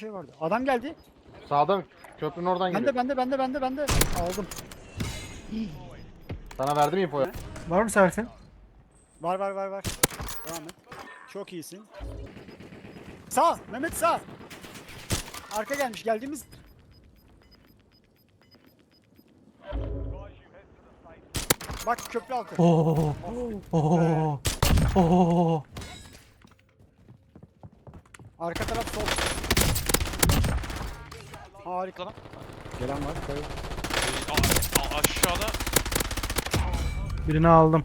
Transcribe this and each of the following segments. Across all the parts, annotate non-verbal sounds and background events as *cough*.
şey vardı. Adam geldi. Sağdan köprünün oradan Bende geliyor. bende bende bende bende. Aldım. Sana verdim infoyu. Var mı sersin? Var var var var. Devam et. Çok iyisin. Sağ. Mehmet sağ. Arka gelmiş. Geldiğimiz Bak köprü altı. Oo. Oo. Oo. Arka taraf sol. Harika. Lan. Gelen var. Ee, a- a- aşağıda Birini aldım.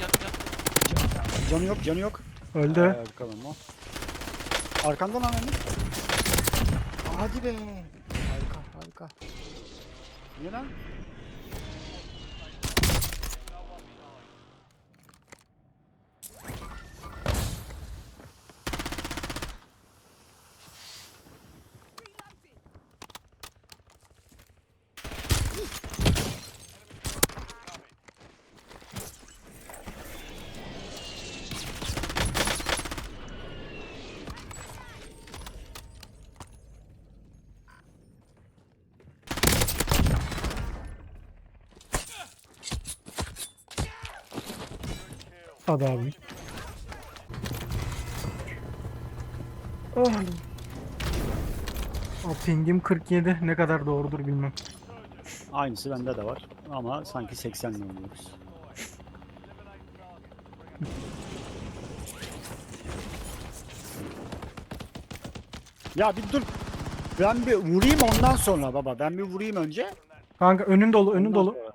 yan yan yan. Canı yok, canı yok. Öldü. Ee, bakalım o. Arkandan lan Mehmet. Hadi be. Harika, harika. Niye lan? Hadi abi. Oh. O pingim 47. Ne kadar doğrudur bilmem. Aynısı bende de var. Ama sanki 80 mi oynuyoruz? Ya bir dur. Ben bir vurayım ondan sonra baba. Ben bir vurayım önce. Kanka önün dolu, önün ondan dolu. sonra.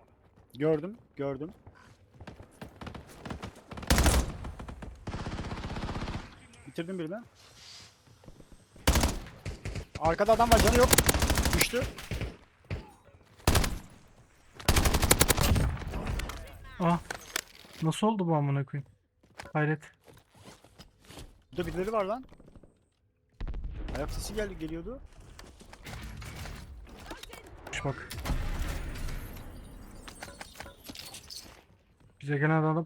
Gördüm, gördüm. Bitirdim birini. Arkada adam var canı yok. Düştü. Ah. Nasıl oldu bu amına koyayım? Hayret. Burada birileri var lan. Ayak sesi geldi geliyordu. Şu bak. Bize gelen adam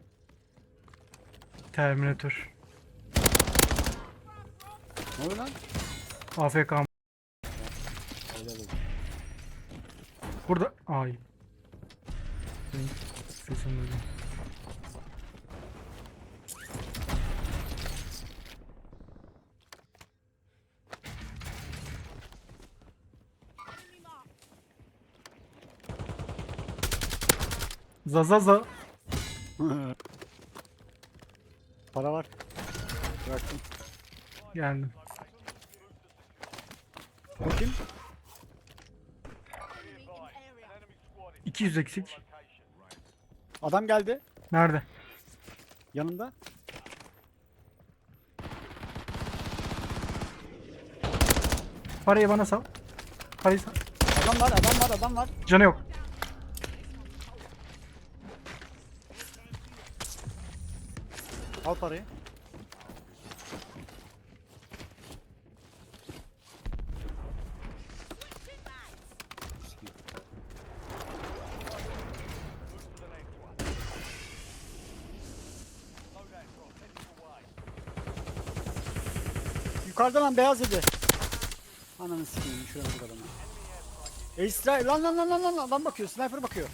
Terminator. Ne oluyor lan? AFK. Burada. Ay. Sesim duydum. Zazaza. *laughs* Para var. Bıraktım. Geldim. Bakayım. 200 eksik. Adam geldi. Nerede? Yanımda. Parayı bana sal. Parayı sal. Adam var, adam var, adam var. Canı yok. Al parayı. Yukarıda lan beyaz dedi. Ananı sikeyim şuna bir adamı. Ace lan lan lan lan lan adam bakıyor sniper bakıyor.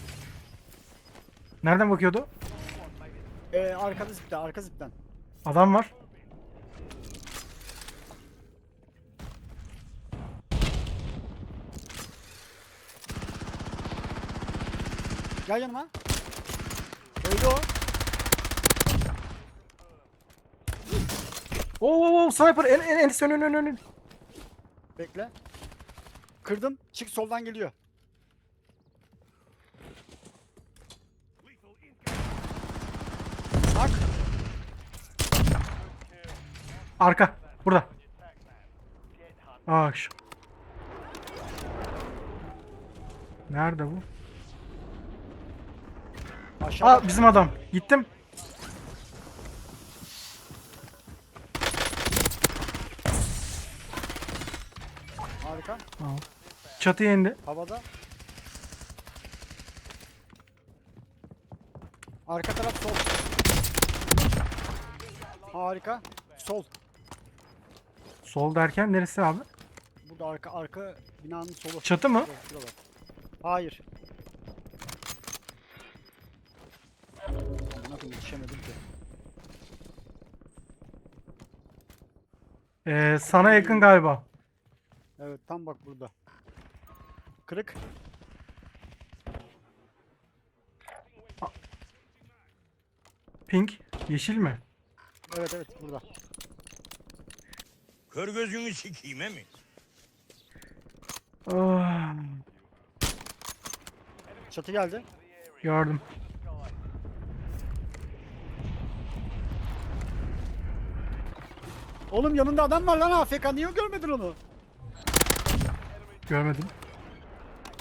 Nereden bakıyordu? Ee, arkada zipten arka zipten. Adam var. Gel yanıma. Öldü o. Oo sniper en en en önün önün önün. Bekle. Kırdım. Çık soldan geliyor. Bak. Arka. Burada. Aa şu. Nerede bu? Aşağıda. Aa bizim adam. Gittim. Harika. Aa. Çatıya indi. Havada. Arka taraf sol. Harika. Sol. Sol derken neresi abi? Burada arka arka binanın solu. Çatı mı? Hayır. Koyayım yetişemedim ki. Ee, sana yakın galiba. Evet tam bak burada. Kırık. Pink. Yeşil mi? Evet evet burada. Kör gözünü sikeyim he mi? Ah, Çatı geldi. gördüm. Oğlum yanında adam var lan AFK niye görmedin onu? Görmedim.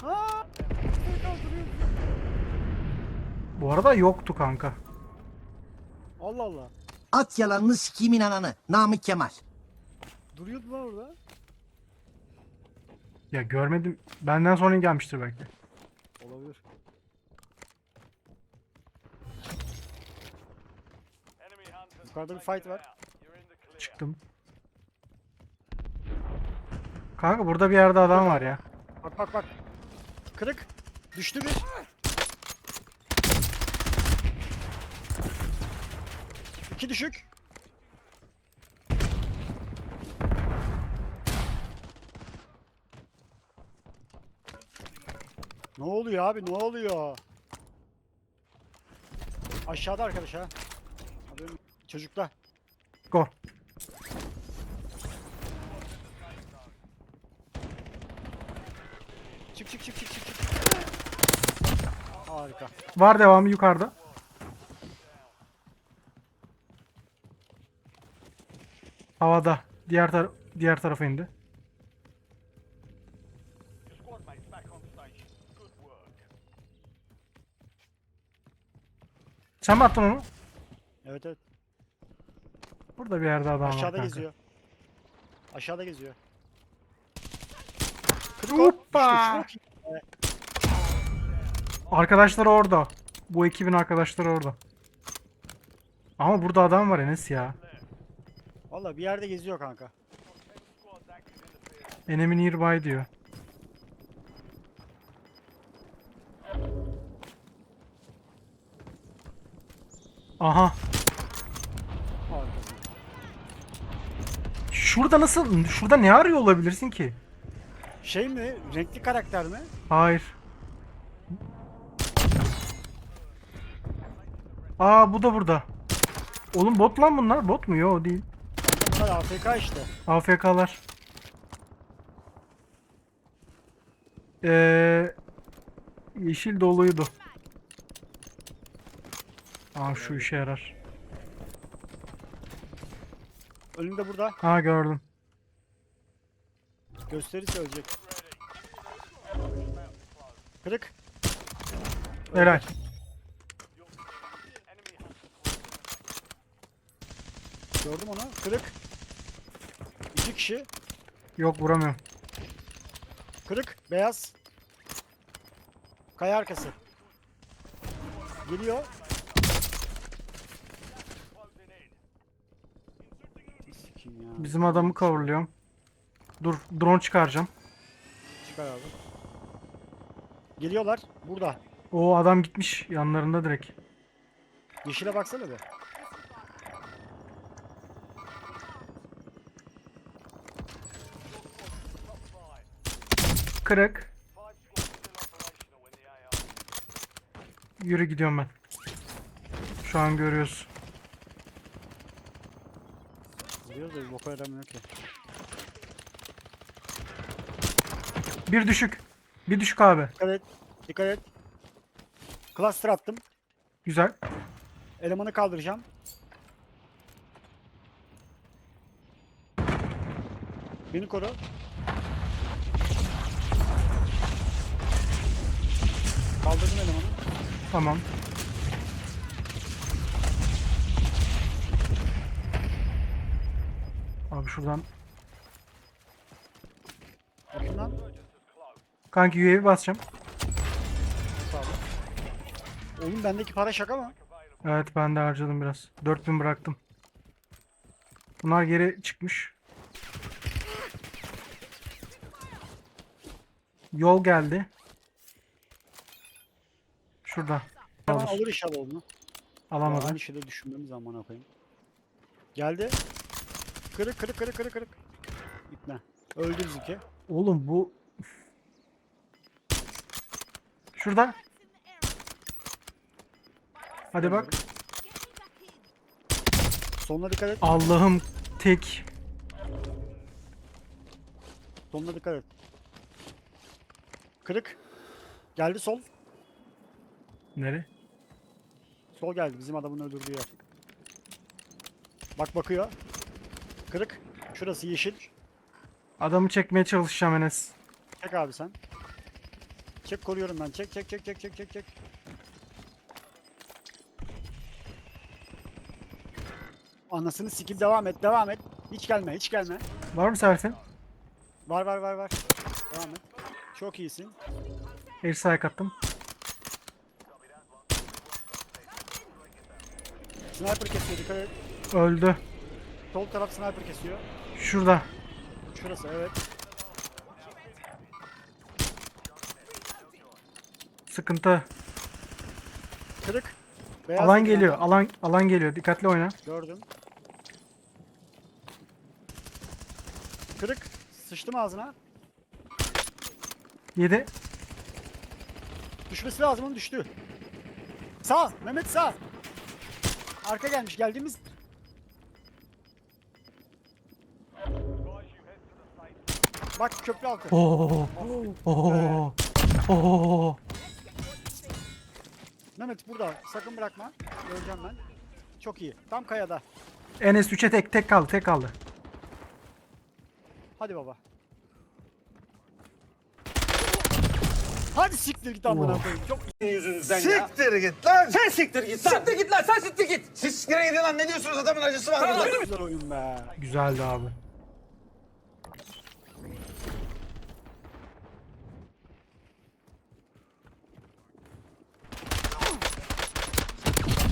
Aa! AFK duruyor. Bu arada yoktu kanka. Allah Allah. At yalanını sikimin ananı. Namık Kemal. Duruyordu lan orada. Ya görmedim. Benden sonra gelmiştir belki. Olabilir. Yukarıda bir fight var. Çıktım. Kanka burada bir yerde adam var ya. Bak bak bak. Kırık. Düştü bir. İki düşük. Ne oluyor abi? Ne oluyor? Aşağıda arkadaş ha. Çocuklar. Go. Çık çık çık çık. çık. Harika. Var devamı yukarıda. Havada. Diğer tar diğer tarafa indi. Sen mi attın onu? Evet evet. Burada bir yerde adam var Aşağıda kanka. geziyor. Aşağıda geziyor. Hoppa! Arkadaşlar orada. Bu ekibin arkadaşları orada. Ama burada adam var Enes ya. Valla bir yerde geziyor kanka. Enemy nearby diyor. Aha. Harikasın. Şurada nasıl? Şurada ne arıyor olabilirsin ki? Şey mi? Renkli karakter mi? Hayır. Aa bu da burada. Oğlum bot lan bunlar. Bot mu? Yo değil. Bunlar AFK işte. AFK'lar. Ee, yeşil doluydu. Aa şu işe yarar. Önünde burada. Ha gördüm. Gösterirse ölecek. Kırık. Helal. Gördüm onu. Kırık. İki kişi. Yok vuramıyorum. Kırık. Beyaz. Kaya arkası. Geliyor. Bizim adamı coverlıyorum. Dur drone çıkaracağım. Çıkar abi. Geliyorlar. Burada. O adam gitmiş yanlarında direkt. Yeşile baksana bir. Kırık. Yürü gidiyorum ben. Şu an görüyoruz. Vuruyoruz da bir boka yaramıyor ki. Bir düşük. Bir düşük abi. Dikkat et. Dikkat et. Cluster attım. Güzel. Elemanı kaldıracağım. Beni koru. Kaldırdım elemanı. Tamam. Abi şuradan. Lan. Kanki UAV basacağım. Sağ ol. Oyun bendeki para şaka mı? Evet ben de harcadım biraz. 4000 bıraktım. Bunlar geri çıkmış. Yol geldi. Şurada. Hemen Alır. inşallah onu. Alamadı. Aynı şeyde düşünmemiz zaman koyayım. Geldi. Kırık kırık kırık kırık kırık. İpne. Öldü bizimki. Oğlum bu... Şurada. Hadi bak. Sonuna dikkat et. Allah'ım tek. Sonuna dikkat et. Kırık. Geldi sol. Nere? Sol geldi bizim adamın öldürdüğü yer. Bak bakıyor. Kırık. Şurası yeşil. Adamı çekmeye çalışacağım Enes. Çek abi sen. Çek koruyorum ben. Çek çek çek çek çek çek çek. Anasını sikip devam et devam et. Hiç gelme hiç gelme. Var mı sersin? Var var var var. Devam et. Çok iyisin. El sayak attım. Sniper kesiyor dikkat et. Öldü. Sol taraf sniper kesiyor. Şurada. Şurası evet. Sıkıntı. Kırık. Beyaz Alan bir geliyor. Alan alan geliyor. Dikkatli oyna. Gördüm. Kırık. Sıçtım ağzına. Yedi. Düşmesi lazım onun düştü. Sağ. Mehmet sağ. Arka gelmiş geldiğimiz. Bak köprü altı. Oo. Oo. Oo. Mehmet burada. Sakın bırakma. Göreceğim ben. Çok iyi. Tam kayada. Enes 3'e tek tek kaldı. Tek kaldı. Hadi baba. Hadi siktir git amına Oh. koyayım. Çok Siktir git lan. Sen siktir git lan. Siktir git lan sen siktir git. Siz siktir gidin lan ne diyorsunuz adamın acısı var burada. güzel oyun be. Güzeldi abi.